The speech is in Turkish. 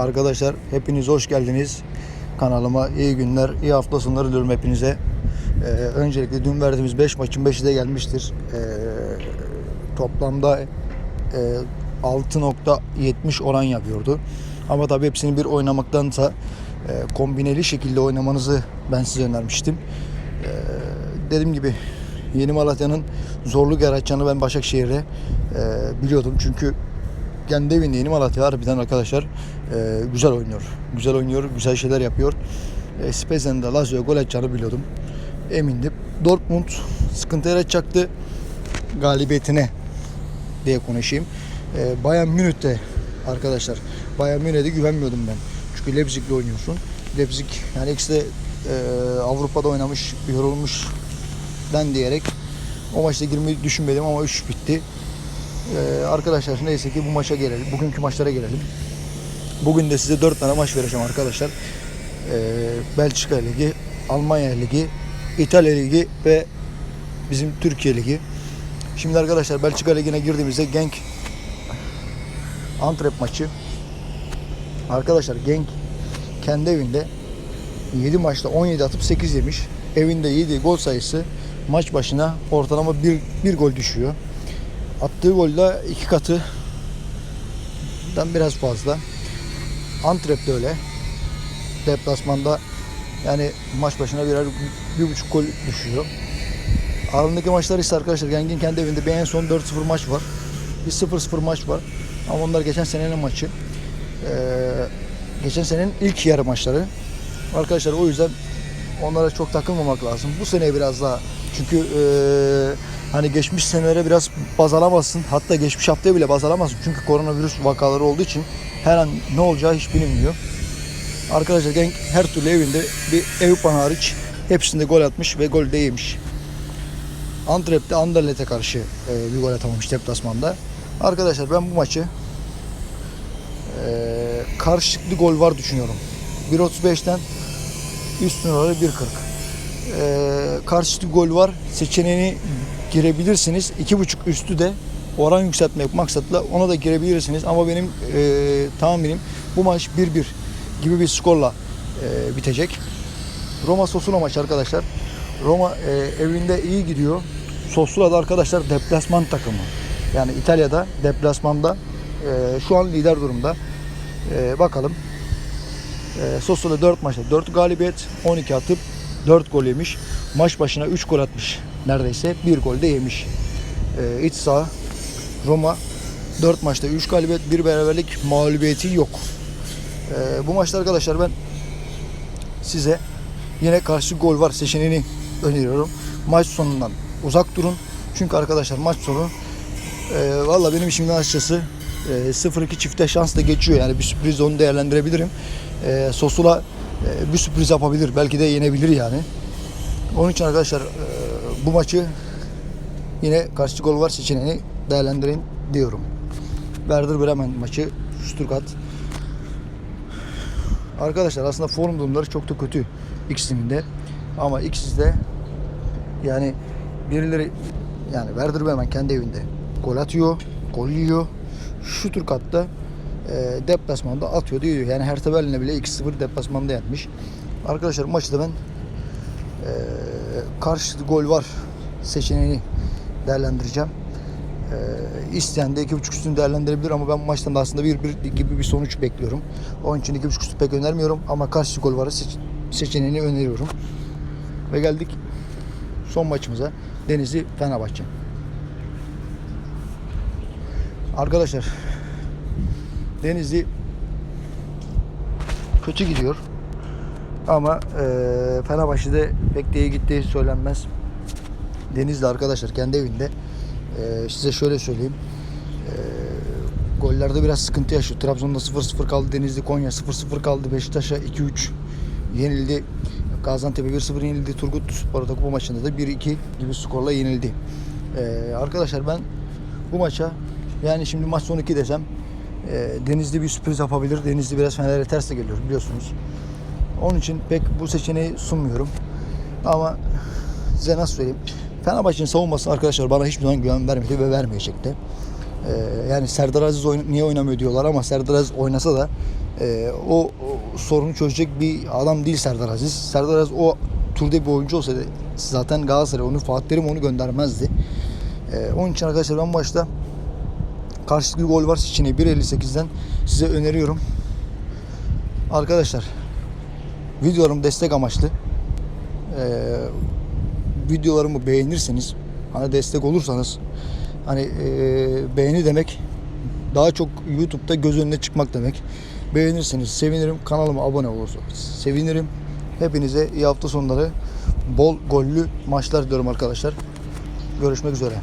Arkadaşlar hepiniz hoş geldiniz kanalıma. iyi günler, iyi hafta sonları diliyorum hepinize. Ee, öncelikle dün verdiğimiz 5 maçın 5'i de gelmiştir. Ee, toplamda e, 6.70 oran yapıyordu. Ama tabii hepsini bir oynamaktansa e, kombineli şekilde oynamanızı ben size önermiştim. Ee, dediğim gibi Yeni Malatya'nın zorluk yaratacağını ben Başakşehir'e e, biliyordum. Çünkü kendi evinde Yeni Malatya harbiden arkadaşlar e, güzel oynuyor. Güzel oynuyor, güzel şeyler yapıyor. E, Spezen'de Lazio'ya gol atacağını biliyordum. Emindim. Dortmund sıkıntı yaratacaktı galibiyetine diye konuşayım. E, Bayern Münih'te arkadaşlar Bayern Münih'e güvenmiyordum ben. Çünkü Leipzig'le oynuyorsun. Leipzig yani ikisi de e, Avrupa'da oynamış, yorulmuş den diyerek o maçta girmeyi düşünmedim ama 3 bitti. Ee, arkadaşlar neyse ki bu maça gelelim. Bugünkü maçlara gelelim. Bugün de size 4 tane maç vereceğim arkadaşlar. Ee, Belçika Ligi, Almanya Ligi, İtalya Ligi ve bizim Türkiye Ligi. Şimdi arkadaşlar Belçika Ligi'ne girdiğimizde Genk Antwerp maçı. Arkadaşlar Genk kendi evinde 7 maçta 17 atıp 8 yemiş. Evinde 7 gol sayısı maç başına ortalama 1, 1 gol düşüyor. Attığı golle iki katı biraz fazla. Antwerp de öyle. Deplasmanda yani maç başına birer bir buçuk gol düşüyor. Aralarındaki maçlar ise arkadaşlar Gengin kendi evinde bir en son 4-0 maç var. Bir 0-0 maç var. Ama onlar geçen senenin maçı. Ee, geçen senenin ilk yarı maçları. Arkadaşlar o yüzden onlara çok takılmamak lazım. Bu sene biraz daha çünkü eee, hani geçmiş senelere biraz baz alamazsın. Hatta geçmiş haftaya bile baz alamazsın. Çünkü koronavirüs vakaları olduğu için her an ne olacağı hiç bilinmiyor. Arkadaşlar Genk her türlü evinde bir Eyüphan hariç hepsinde gol atmış ve gol de yemiş. Antwerp'te Anderlet'e karşı e, bir gol atamamış deplasmanda. Arkadaşlar ben bu maçı e, karşılıklı gol var düşünüyorum. 1.35'ten üstün oranı 1.40 e, karşılıklı gol var seçeneğini girebilirsiniz. İki buçuk üstü de oran yükseltmek maksatla ona da girebilirsiniz. Ama benim e, tahminim bu maç 1-1 gibi bir skorla e, bitecek. Roma Sosula maçı arkadaşlar. Roma e, evinde iyi gidiyor. Sosula da arkadaşlar deplasman takımı. Yani İtalya'da deplasmanda e, şu an lider durumda. E, bakalım. E, Sosula 4 maçta 4 galibiyet, 12 atıp 4 gol yemiş. Maç başına 3 gol atmış neredeyse. 1 gol de yemiş. Ee, iç saha Roma 4 maçta 3 galibiyet, 1 beraberlik mağlubiyeti yok. Ee, bu maçta arkadaşlar ben size yine karşı gol var seçeneğini öneriyorum. Maç sonundan uzak durun. Çünkü arkadaşlar maç sonu e, valla benim işimden açıkçası e, 0-2 çifte şans da geçiyor. Yani bir sürpriz onu değerlendirebilirim. E, Sosula e, bir sürpriz yapabilir. Belki de yenebilir yani. Onun için arkadaşlar e, bu maçı yine karşı gol var seçeneğini değerlendirin diyorum. Werder Bremen maçı Stuttgart. Arkadaşlar aslında form durumları çok da kötü ikisinin de. Ama ikisi de yani birileri yani Werder Bremen kendi evinde gol atıyor, gol yiyor. Stuttgart'ta e, deplasmanda atıyor diyor. Yani Hertha Berlin'e bile 2-0 deplasmanda yatmış. Arkadaşlar maçı da ben e, karşı gol var seçeneğini değerlendireceğim. E, isteyen de 2.5 üstünü değerlendirebilir ama ben maçtan da aslında 1-1 gibi bir sonuç bekliyorum. Onun için 2.5 üstü pek önermiyorum ama karşı gol varı seç- seçeneğini öneriyorum. Ve geldik son maçımıza. Denizli Fenerbahçe. Arkadaşlar Denizli kötü gidiyor. Ama e, Fenerbahçe'de pek de iyi gittiği söylenmez. Denizli arkadaşlar kendi evinde. E, size şöyle söyleyeyim. E, gollerde biraz sıkıntı yaşıyor. Trabzon'da 0-0 kaldı. Denizli Konya 0-0 kaldı. Beşiktaş'a 2-3 yenildi. Gaziantep'e 1-0 yenildi. Turgut Spor'da kupa maçında da 1-2 gibi skorla yenildi. E, arkadaşlar ben bu maça yani şimdi maç son 2 desem e, Denizli bir sürpriz yapabilir. Denizli biraz Fener'e ters de geliyor biliyorsunuz. Onun için pek bu seçeneği sunmuyorum. Ama size nasıl söyleyeyim? Fenerbahçe'nin savunması arkadaşlar bana hiçbir zaman güven vermedi ve vermeyecek de. Ee, yani Serdar Aziz oyn- niye oynamıyor diyorlar ama Serdar Aziz oynasa da Ee, o, o sorunu çözecek bir adam değil Serdar Aziz. Serdar Aziz o türde bir oyuncu olsaydı zaten Galatasaray onu Fatih Terim onu göndermezdi. Ee, onun için arkadaşlar ben başta karşılıklı gol var Siçin'i 1.58'den size öneriyorum. Arkadaşlar videolarım destek amaçlı. Ee, videolarımı beğenirseniz hani destek olursanız hani e, beğeni demek daha çok YouTube'da göz önüne çıkmak demek. Beğenirseniz sevinirim. Kanalıma abone olursanız sevinirim. Hepinize iyi hafta sonları. Bol gollü maçlar diliyorum arkadaşlar. Görüşmek üzere.